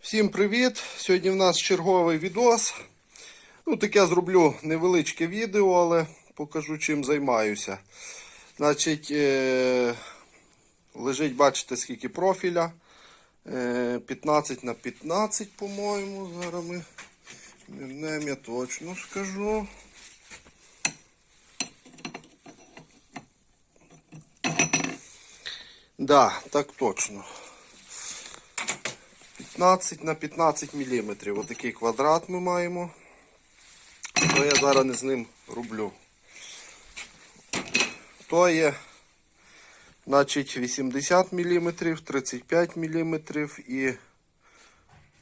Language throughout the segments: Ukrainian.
Всім привіт! Сьогодні в нас черговий відос. Ну, таке зроблю невеличке відео, але покажу чим займаюся. Значить, е- лежить, бачите, скільки профіля. Е 15 на 15, по-моєму. Зараз ми мірнемо, я точно скажу. Да, так точно. 15 на 15 мм. Отакий квадрат ми маємо. То я зараз не з ним роблю. То є значить, 80 мм, 35 мм і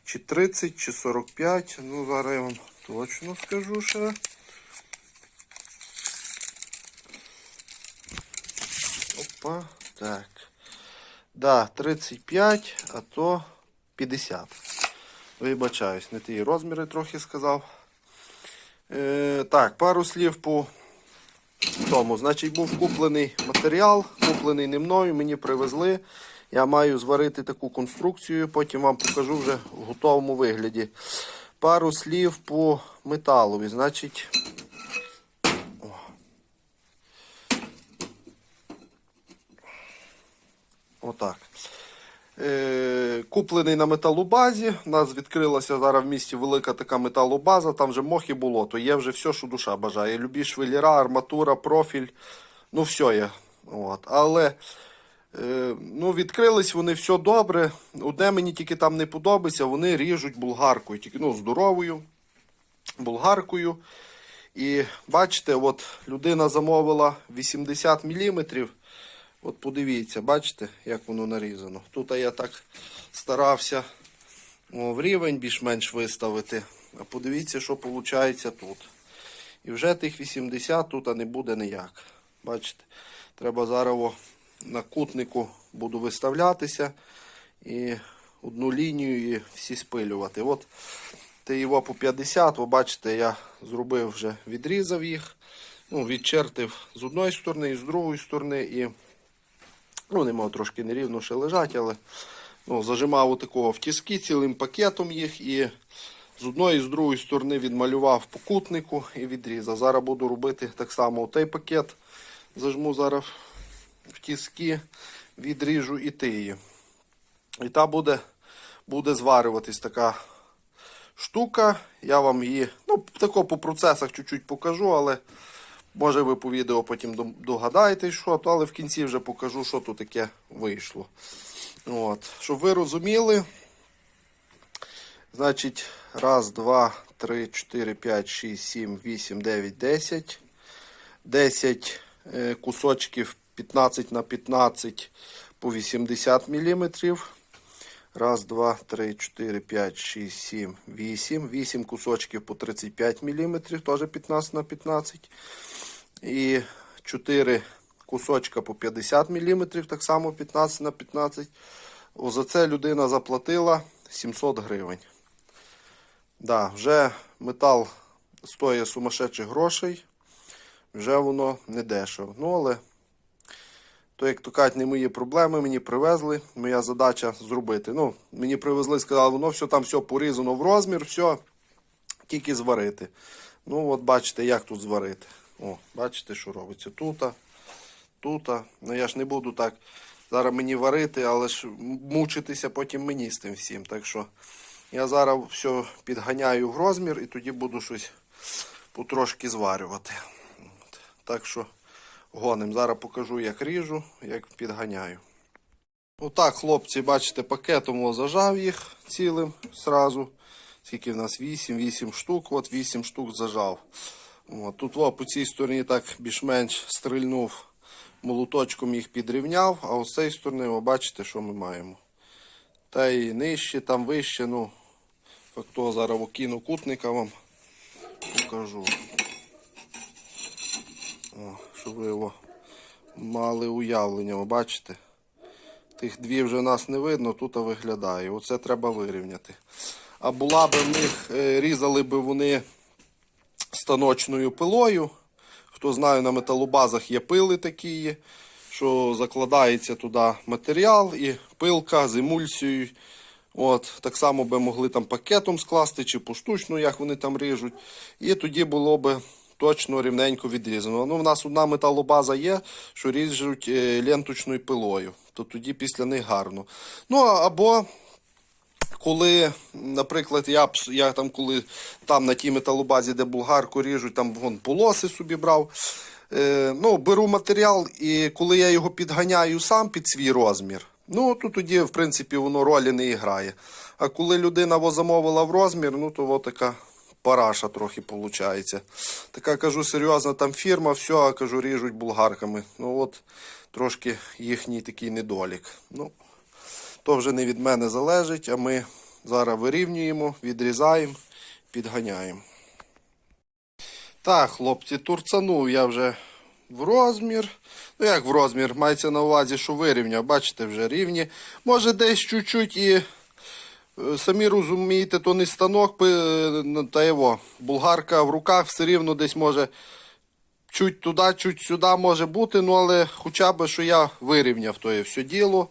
чи 30, чи 45. Ну, зараз я вам точно скажу ще. Опа, так. Да, 35, а то 50. Вибачаюсь, не ті розміри трохи сказав. Е, так, пару слів по тому. Значить, був куплений матеріал, куплений не мною, мені привезли. Я маю зварити таку конструкцію, потім вам покажу вже в готовому вигляді. Пару слів по металові. Значить, Отак. Е, куплений на металобазі. У нас відкрилася зараз в місті велика така металобаза, там вже мох і болото. Є вже все, що душа бажає. Любі швеліра, арматура, профіль. Ну, все є. От. Але е, ну, відкрились вони все добре. Одне мені тільки там не подобається, вони ріжуть булгаркою, тільки ну, здоровою булгаркою. І бачите, от людина замовила 80 мм. От подивіться, бачите, як воно нарізано. Тут я так старався в рівень більш-менш виставити. А подивіться, що виходить тут. І вже тих 80 тут не буде ніяк. Бачите, треба зараз на кутнику буду виставлятися і одну лінію і всі спилювати. От ти його по 50, ви бачите, я зробив вже відрізав їх. Ну, відчертив з одної сторони і з другої сторони. і Ну, нема трошки нерівно ще лежать, але ну, зажимав отакого в тіски цілим пакетом їх і з одної і з другої сторони відмалював по кутнику і відрізав. Зараз буду робити так само той пакет. Зажму зараз в тіски, відріжу і тиї. І та буде, буде зварюватись така штука. Я вам її, ну, тако по процесах чуть-чуть покажу, але. Може ви по відео потім догадаєтесь, що, то, але в кінці вже покажу, що тут таке вийшло. От. Щоб ви розуміли, значить, раз, два, три, чотири, п'ять, шість, сім, вісім, дев'ять, десять. Десять е, кусочків 15 на 15 по 80 мм. Раз, два, три, чотири, п'ять, шість, сім, вісім. Вісім кусочків по 35 мм, теж 15 на 15 і 4 кусочка по 50 мм, так само 15 на 15 О, За це людина заплатила 700 гривень. Да, Вже метал стоїть сумасшедших грошей. Вже воно не дешево. Ну, але то, як то кажуть, не мої проблеми, мені привезли. Моя задача зробити. Ну, Мені привезли, сказали, воно все там все порізано в розмір, все, тільки зварити. Ну, от бачите, як тут зварити. О, бачите, що робиться тут, тут. Ну я ж не буду так зараз мені варити, але ж мучитися потім мені з тим всім. Так що я зараз все підганяю в розмір і тоді буду щось потрошки зварювати. Так що гоним. Зараз покажу, як ріжу, як підганяю. Отак, хлопці, бачите, пакетом зажав їх цілим сразу. Скільки в нас 8, 8 штук, от 8 штук зажав. От, Тут о, по цій стороні так більш-менш стрільнув, молоточком їх підрівняв, а з цієї сторони ви бачите, що ми маємо. Та і нижче, там вище, ну, факто зараз окину кутника вам покажу. О, Щоб ви його мали уявлення, ви бачите? Тих дві вже нас не видно, тут виглядає. Оце треба вирівняти. А була би в них, е, різали би вони станочною пилою. Хто знає, на металобазах є пили такі, що закладається туди матеріал і пилка з емульсією От, так само би могли там пакетом скласти чи поштучно, як вони там ріжуть. І тоді було би точно рівненько відрізано. Ну, в нас одна металобаза є, що ріжуть е, ленточною пилою. То тоді після них гарно. Ну або коли, наприклад, я, я там, коли там на тій металобазі, де булгарку ріжуть, там вон полоси собі брав. Е, ну, беру матеріал, і коли я його підганяю сам під свій розмір, ну то тоді, в принципі, воно ролі не грає. А коли людина замовила в розмір, ну то така параша трохи виходить. Така кажу, серйозна там фірма, все, кажу, ріжуть булгарками. Ну от трошки їхній такий недолік. Ну, то вже не від мене залежить, а ми зараз вирівнюємо, відрізаємо, підганяємо. Так, хлопці, турцанув я вже в розмір. Ну, як в розмір, мається на увазі, що вирівняв. Бачите, вже рівні. Може, десь чуть-чуть і. Е, Самі розумієте, то не станок, та його. Булгарка в руках все рівно десь може чуть туди, чуть сюди може бути, ну але хоча б, що я вирівняв то є все діло.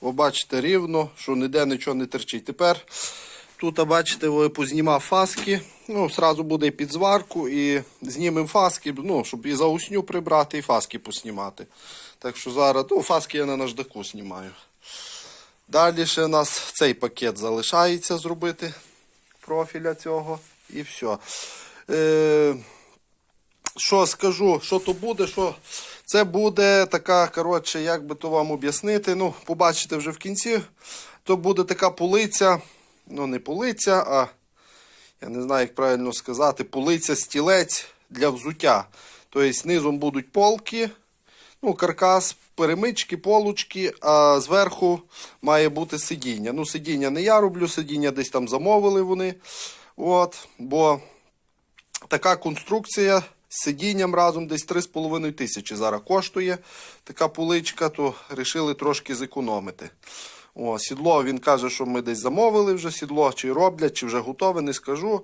Ви бачите рівно, що ніде нічого не терчить. Тепер тут, бачите, ви познімав фаски. Ну, сразу буде під зварку і знімемо фаски, ну, щоб і заусню прибрати, і фаски поснімати. Так що зараз, ну, фаски я на наждаку знімаю. Далі ще у нас цей пакет залишається зробити профіля цього і все. Е, що скажу, що то буде, що це буде така, коротше, як би то вам об'яснити. Ну, побачите вже в кінці. То буде така полиця, ну не полиця, а я не знаю, як правильно сказати, полиця стілець для взуття. Тобто низом будуть полки, ну, каркас, перемички, полочки, а зверху має бути сидіння. Ну, сидіння не я роблю, сидіння десь там замовили вони. От, бо така конструкція з сидінням разом десь 3,5 тисячі зараз коштує. Така поличка, то вирішили трошки зекономити. О, сідло він каже, що ми десь замовили вже сідло, чи роблять, чи вже готове, не скажу.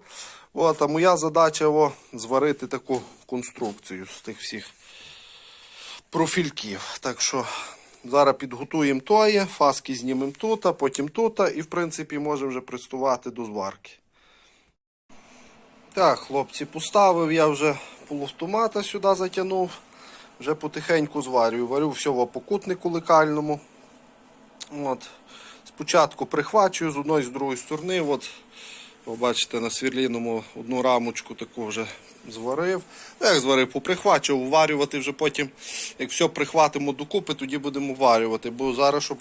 От, а моя задача о, зварити таку конструкцію з тих всіх профільків. Так що зараз підготуємо тоє, фаски знімемо тут, потім тут, і в принципі можемо вже пристувати до зварки. Так, хлопці, поставив я вже полуавтомата сюди затягнув. Вже потихеньку зварюю. Варю все в покутнику лекальному. От. Спочатку прихвачую з одної з другої сторони. От, ви бачите, на свірліному одну рамочку таку вже зварив. Ну, як зварив, поприхвачував, варювати вже потім, як все прихватимо докупи, тоді будемо варювати. Бо зараз, щоб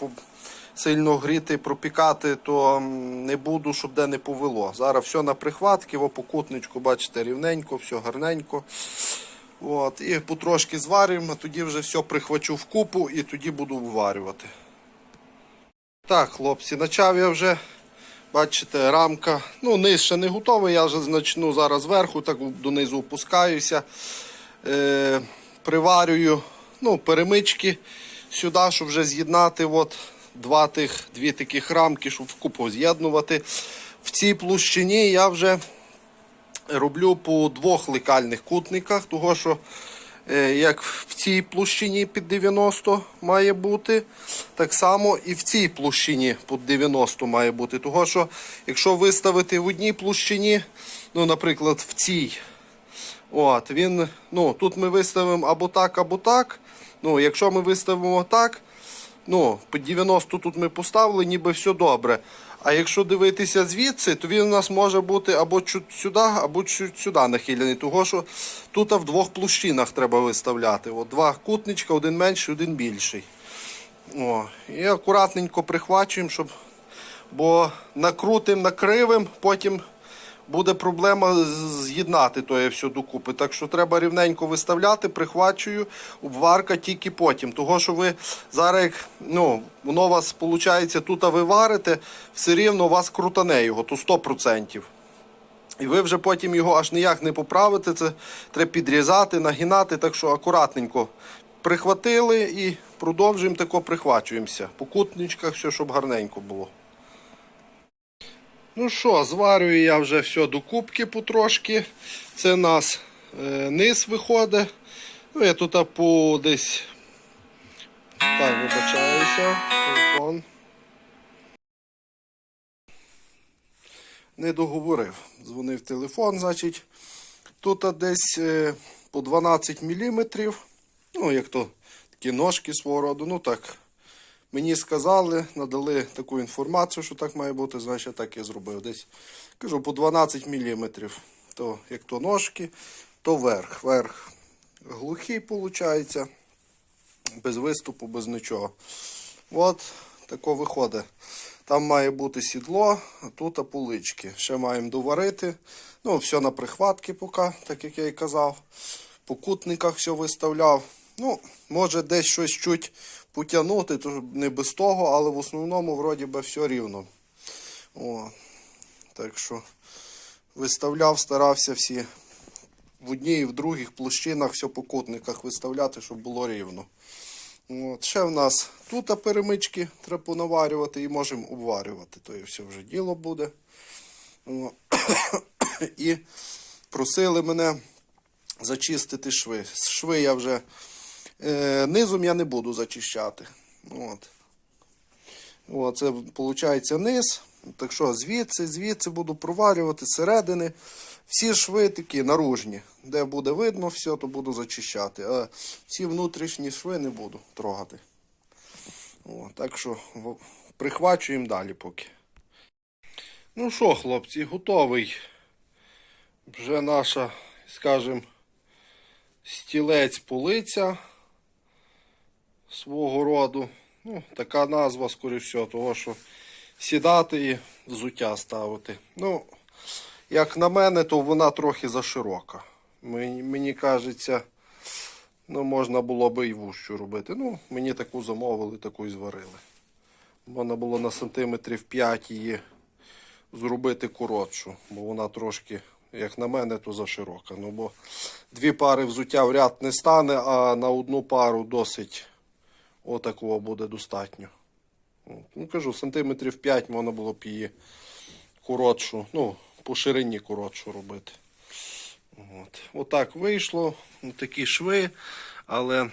сильно гріти, пропікати, то не буду, щоб де не повело. Зараз все на прихватки, в покутничку, бачите, рівненько, все гарненько. От, і потрошки зварюємо, тоді вже все прихвачу в купу і тоді буду вварювати. Так, хлопці, почав я вже, бачите, рамка. Ну, низ ще не готовий, я вже почну зараз зверху, так донизу опускаюся. Е, приварюю ну, перемички сюди, щоб вже з'єднати от, два тих, дві таких рамки, щоб вкупу з'єднувати. В цій площині я вже роблю по двох лекальних кутниках, того що як в цій площині під 90 має бути, так само і в цій площині під 90 має бути. Того що якщо виставити в одній площині, ну, наприклад, в цій, от, він, ну, тут ми виставимо або так, або так. Ну, якщо ми виставимо так, ну, по 90 тут ми поставили, ніби все добре. А якщо дивитися звідси, то він у нас може бути або чуть сюди, або чуть сюди нахилений. Того що тут в двох площинах треба виставляти. От два кутничка, один менший, один більший. О, і акуратненько прихвачуємо, щоб. Бо накрутим, накривим, потім буде проблема з'єднати то все докупи. Так що треба рівненько виставляти, прихвачую, обварка тільки потім. Того, що ви зараз, як, ну, воно у вас виходить, тут а ви варите, все рівно у вас крутане його, то 100%. І ви вже потім його аж ніяк не поправите. Це треба підрізати, нагинати, так що акуратненько прихватили і продовжуємо тако прихвачуємося. По кутничках все, щоб гарненько було. Ну що, зварюю я вже все до кубки потрошки. Це нас е, низ виходить. Ну, я тут по десь. Так, вибачаюся. Телефон. не договорив. Дзвонив телефон, значить, тут десь е, по 12 мм. Ну, як то такі ножки свого роду. Ну так. Мені сказали, надали таку інформацію, що так має бути, значить я так і зробив. Десь кажу по 12 мм. То як то ножки, то верх. Верх глухий, виходить. Без виступу, без нічого. От тако виходить. Там має бути сідло, а тут полички. Ще маємо доварити. Ну, все на прихватки поки, так як я і казав. По кутниках все виставляв. Ну, може десь щось чуть потягнути, то не без того, але в основному вроді би все рівно. О, так що виставляв, старався всі в одній і в других площинах все по кутниках виставляти, щоб було рівно. От. Ще в нас тут перемички треба понаварювати і можемо обварювати. То і все вже діло буде. І просили мене зачистити шви. Шви я вже е, низом я не буду зачищати. От. О, це виходить низ. Так що звідси, звідси буду проварювати зсередини. Всі шви такі наружні. Де буде видно все, то буду зачищати. А всі внутрішні шви не буду трогати. О, так що прихвачуємо далі поки. Ну що, хлопці, готовий. Вже наша, скажімо, стілець полиця свого роду. Ну, така назва, скоріш всього, того, що сідати і взуття ставити. Ну, як на мене, то вона трохи заширока. Мені, мені кажеться, ну, можна було би і вущу робити. Ну, мені таку замовили, таку і зварили. Можна було на сантиметрів 5 її зробити коротшу, бо вона трошки, як на мене, то заширока. Ну, бо дві пари взуття в ряд не стане, а на одну пару досить отакого буде достатньо. Ну, кажу, сантиметрів 5 можна було б її коротшу, ну, по ширині коротшу робити. От. Отак вийшло, такі шви, але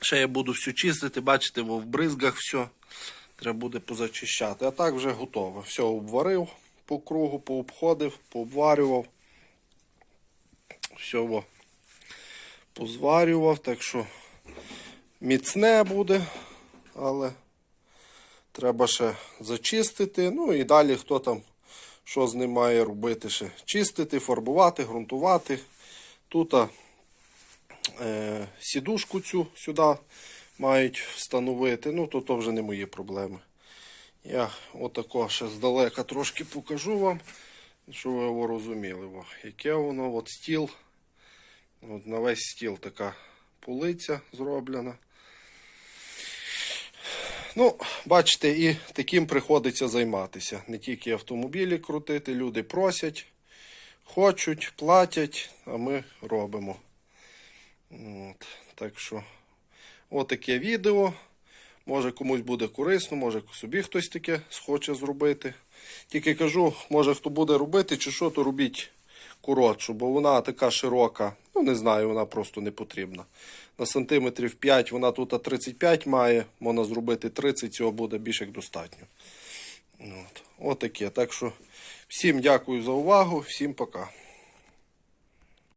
ще я буду все чистити, бачите, бо в бризгах все. Треба буде позачищати. А так вже готове. Все обварив по кругу, пообходив, пообварював. Все во. позварював, так що міцне буде, але треба ще зачистити. Ну і далі хто там що з ним має робити ще. Чистити, фарбувати, ґрунтувати. Тут е, сідушку цю сюди мають встановити. Ну, то, то вже не мої проблеми. Я отако ще здалека трошки покажу вам, щоб ви його розуміли. Яке воно, от стіл. От на весь стіл така полиця зроблена. Ну, бачите, і таким приходиться займатися. Не тільки автомобілі крутити, люди просять, хочуть, платять, а ми робимо. От, так що, отаке відео. Може комусь буде корисно, може собі хтось таке схоче зробити. Тільки кажу, може хто буде робити чи що, то робіть коротшу, бо вона така широка. Ну, не знаю, вона просто не потрібна. На сантиметрів 5 вона тут 35 має, можна зробити 30, цього буде більш як достатньо. От. Отаке. Так що всім дякую за увагу, всім пока.